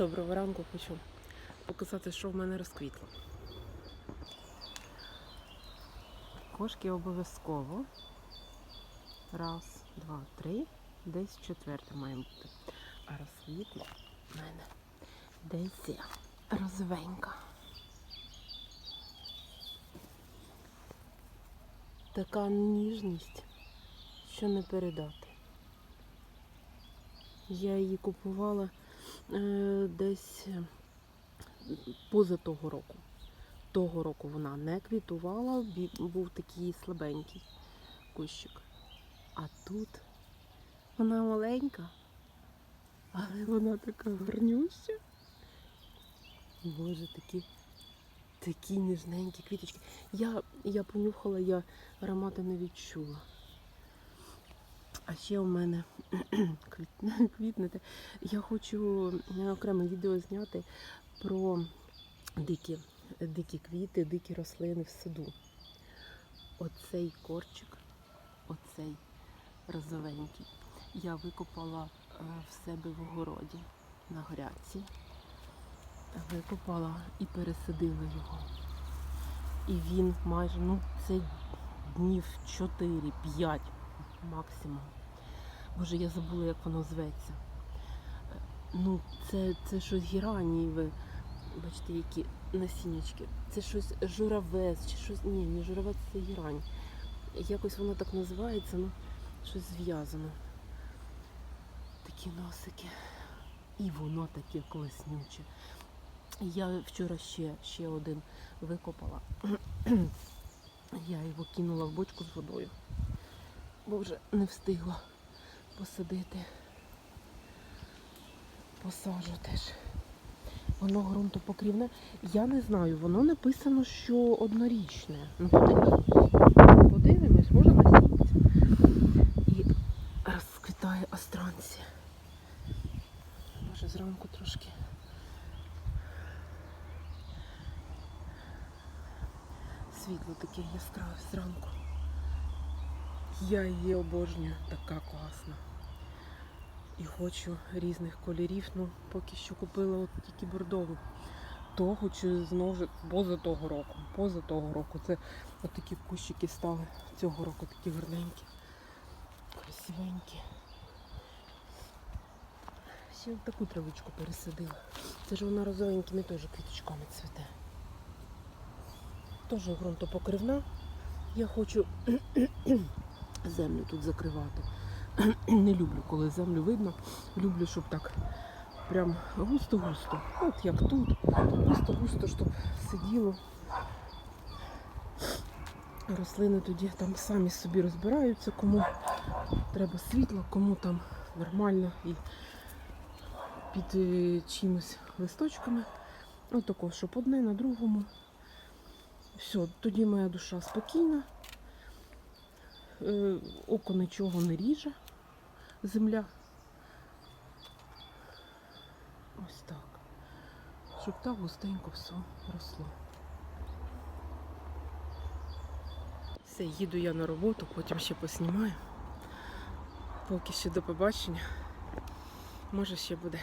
Доброго ранку хочу показати, що в мене розквітло. Кошки обов'язково. Раз, два, три. Десь четверте має бути. А розквітло в мене десь розовенька. Така ніжність, що не передати. Я її купувала десь е, поза того року. Того року вона не квітувала, був такий слабенький кущик. А тут вона маленька, але вона така гарнюща. Боже, такі, такі ніжненькі квіточки. Я, я понюхала, я аромати не відчула. А ще у мене квітнете. Я хочу е, окреме відео зняти про дикі, дикі квіти, дикі рослини в саду. Оцей корчик, оцей розовенький, я викопала е, в себе в огороді на грядці. Викопала і пересадила його. І він майже, ну, це днів 4-5 максимум. Боже, я забула, як воно зветься. Е, Ну, це, це щось геранієве. Бачите, які насіннячки. Це щось журавець чи щось. Ні, не журавець, це герань. Якось воно так називається, ну, щось зв'язано. Такі носики. І воно таке класнюче. Я вчора ще, ще один викопала. Я його кинула в бочку з водою бо вже не встигла посадити. Посажу теж. Воно ґрунтопокрівне. Я не знаю, воно написано, що однорічне. Ну, подивимось. Подивимось, може насіється. І розквітає астранція. Може зранку трошки. Світло таке яскраве зранку. Я її обожнюю, така класна. І хочу різних кольорів. Ну, поки що купила от тільки бордову. То хочу знову ж поза того року. Поза того року. Це от такі кущики стали цього року, такі гарненькі, красивенькі. Ще таку травичку пересадила. Це ж вона розовенькими теж квіточками цвіте. Теж ґрунтопокривна. Я хочу землю тут закривати. Не люблю, коли землю видно. Люблю, щоб так прям густо-густо. От як тут. Густо-густо, щоб сиділо. Рослини тоді там самі собі розбираються, кому треба світло, кому там нормально і під е, чимось листочками. Отако, щоб одне на другому. Все, тоді моя душа спокійна. Е, око нічого не ріже, земля. Ось так. Щоб так густенько все росло. Все, їду я на роботу, потім ще поснімаю. Поки що до побачення. Може ще буде.